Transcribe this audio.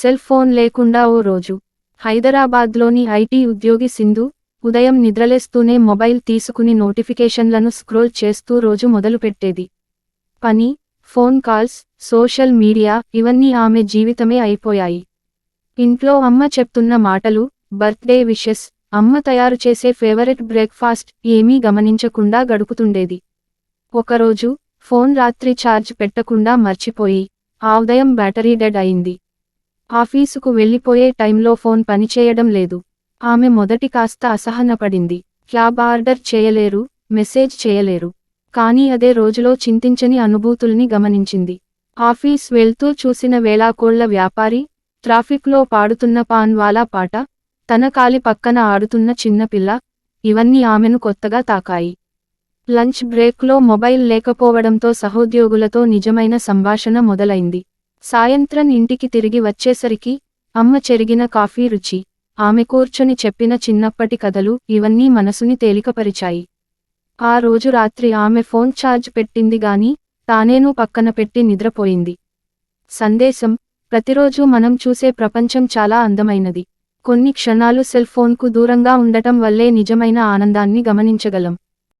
Cell phone లేకుండా ఓ రోజు. హైదరాబాద్లోని ఐటీ ఉద్యోగి సింధు ఉదయం నిద్రలేస్తూనే మొబైల్ తీసుకుని నోటిఫికేషన్లను స్క్రోల్ చేస్తూ రోజు మొదలుపెట్టేది. పని ఫోన్ కాల్స్ సోషల్ మీడియా ఇవన్నీ ఆమె జీవితమే అయిపోయాయి. ఇంట్లో అమ్మ చెప్తున్న మాటలు బర్త్డే విషెస్ అమ్మ తయారు చేసే ఫేవరెట్ బ్రేక్ఫాస్ట్ ఏమీ గమనించకుండా గడుపుతుండేది. ఒకరోజు ఫోన్ రాత్రి ఛార్జ్ పెట్టకుండా మర్చిపోయి ఆ ఉదయం బ్యాటరీ డెడ్ అయింది. ఆఫీసుకు వెళ్ళిపోయే టైంలో ఫోన్ పనిచేయడం లేదు. ఆమె మొదటి కాస్త అసహనపడింది. క్యాబ్ ఆర్డర్ చేయలేరు మెసేజ్ చేయలేరు. కానీ అదే రోజులో చింతించని అనుభూతుల్ని గమనించింది. ఆఫీస్ వెళ్తూ చూసిన వేళాకోళ్ళ వ్యాపారి ట్రాఫిక్లో పాడుతున్న పాన్వాలా పాట తన కాలి పక్కన ఆడుతున్న చిన్నపిల్ల ఇవన్నీ ఆమెను కొత్తగా తాకాయి. లంచ్ బ్రేక్లో మొబైల్ లేకపోవడంతో సహోద్యోగులతో నిజమైన సంభాషణ మొదలైంది. సాయంత్రం ఇంటికి తిరిగి వచ్చేసరికి అమ్మ చెరిగిన కాఫీ రుచి ఆమె కూర్చొని చెప్పిన చిన్నప్పటి కథలు ఇవన్నీ మనసుని తేలికపరిచాయి. ఆ రోజు రాత్రి ఆమె ఫోన్ ఛార్జ్ పెట్టింది గాని తానేనూ పక్కన పెట్టి నిద్రపోయింది. సందేశం ప్రతిరోజు మనం చూసే ప్రపంచం చాలా అందమైనది. కొన్ని క్షణాలు సెల్ ఫోన్కు దూరంగా ఉండటం వల్లే నిజమైన ఆనందాన్ని గమనించగలం.